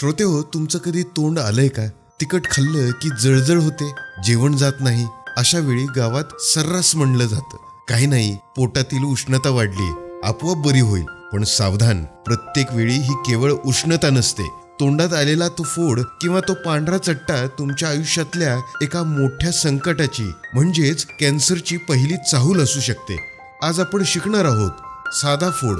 श्रोते हो तुमचं कधी तोंड आलंय का? तिखट खाल्लं की जळजळ होते जेवण जात नाही. अशा वेळी गावात सर्रास म्हणलं जातं. काही नाही पोटातील उष्णता वाढली. आपोआप बरी होईल. पण सावधान प्रत्येक वेळी ही केवळ उष्णता नसते. तोंडात आलेला तो फोड किंवा तो पांढरा चट्टा तुमच्या आयुष्यातल्या एका मोठ्या संकटाची म्हणजेच कॅन्सरची पहिली चाहूल असू शकते. आज आपण शिकणार आहोत. साधा फोड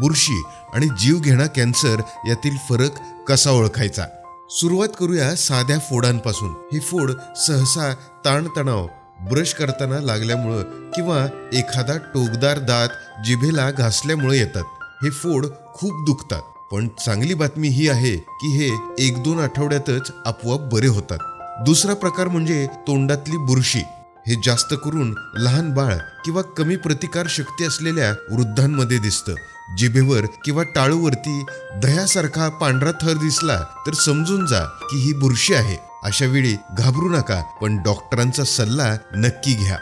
बुरशी आणि जीव घेणा कॅन्सर यातील फरक कसा ओळखायचा? सुरुवात करूया साध्या फोडांपासून. हे फोड सहसा ताणतणाव ब्रश करताना लागल्यामुळं किंवा एखादा टोकदार दात जिभेला घासल्यामुळे येतात. हे फोड खूप दुखतात. पण चांगली बातमी ही आहे की हे एक दोन आठवड्यातच आपोआप बरे होतात. दुसरा प्रकार म्हणजे तोंडातली बुरशी. हे जास्त करून लहान बाळ किंवा कमी प्रतिकार शक्ती असलेल्या वृद्धांमध्ये दिसतं. जिभेवर किंवा टाळूवरती दह्यासारखा पांढरा थर दिसला तर समजून जा की ही बुरशी आहे. अशा वेळी घाबरू नका पण डॉक्टरांचा सल्ला नक्की घ्या.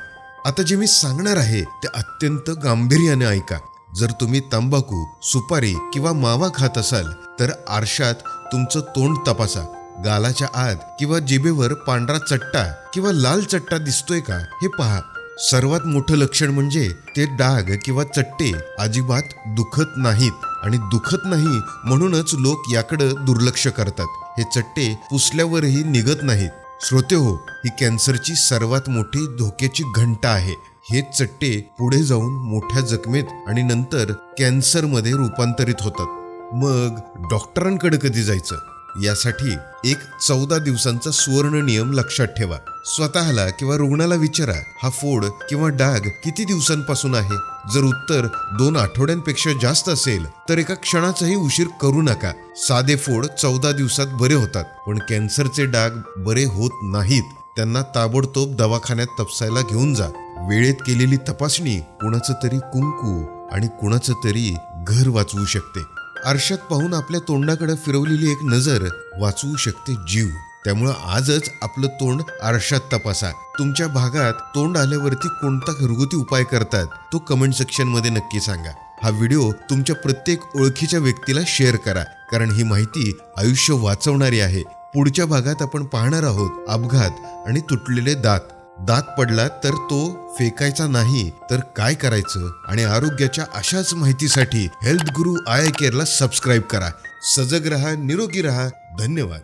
आता जे मी सांगणार आहे ते अत्यंत गांभीर्याने ऐका. जर तुम्ही तंबाखू सुपारी किंवा मावा खात असाल तर आरशात तुमचं तोंड तपासा. गालाच्या आत किंवा जिभेवर पांढरा चट्टा किंवा लाल चट्टा दिसतोय का हे पहा. सर्वात मोठं लक्षण म्हणजे ते डाग किंवा चट्टे अजिबात दुखत नाहीत आणि दुखत नाही म्हणूनच लोक याकडे दुर्लक्ष करतात. हे चट्टे पुसल्यावरही निघत नाहीत. श्रोते हो ही कॅन्सरची सर्वात मोठी धोक्याची घंटा आहे. हे चट्टे पुढे जाऊन मोठ्या जखमेत आणि नंतर कॅन्सरमध्ये रूपांतरित होतात. मग डॉक्टरांकडे कधी जायचं? यासाठी एक चौदा दिवसांचा सुवर्ण नियम लक्षात ठेवा. स्वतःला किंवा रुग्णाला विचारा हा फोड किंवा डाग किती दिवसांपासून आहे? जर उत्तर दोन आठवड्यांपेक्षा जास्त असेल तर एका क्षणाचाही उशीर करू नका. साधे फोड चौदा दिवसात बरे होतात पण कॅन्सरचे डाग बरे होत नाहीत. त्यांना ताबडतोब दवाखान्यात तपसायला घेऊन जा. वेळेत केलेली तपासणी कुणाचं तरी कुंकू आणि कुणाचं तरी घर वाचवू शकते. आरशात पाहून आपल्या तोंडाकडे फिरवलेली एक नजर वाचवू शकते जीव. त्यामुळं आजच आपलं तोंड आरशात तपासा. तुमच्या भागात तोंड आल्यावरती कोणता घरगुती उपाय करतात तो कमेंट सेक्शनमध्ये नक्की सांगा. हा व्हिडिओ तुमच्या प्रत्येक ओळखीच्या व्यक्तीला शेअर करा कारण ही माहिती आयुष्य वाचवणारी आहे. पुढच्या भागात आपण पाहणार आहोत अपघात आणि तुटलेले दात. दात पडला तर तो फेकायचा नाही तर काय करायचं? आणि आरोग्याच्या अशाच माहितीसाठी हेल्थ गुरु आय केअरला सबस्क्राईब करा. सजग रहा निरोगी रहा. धन्यवाद.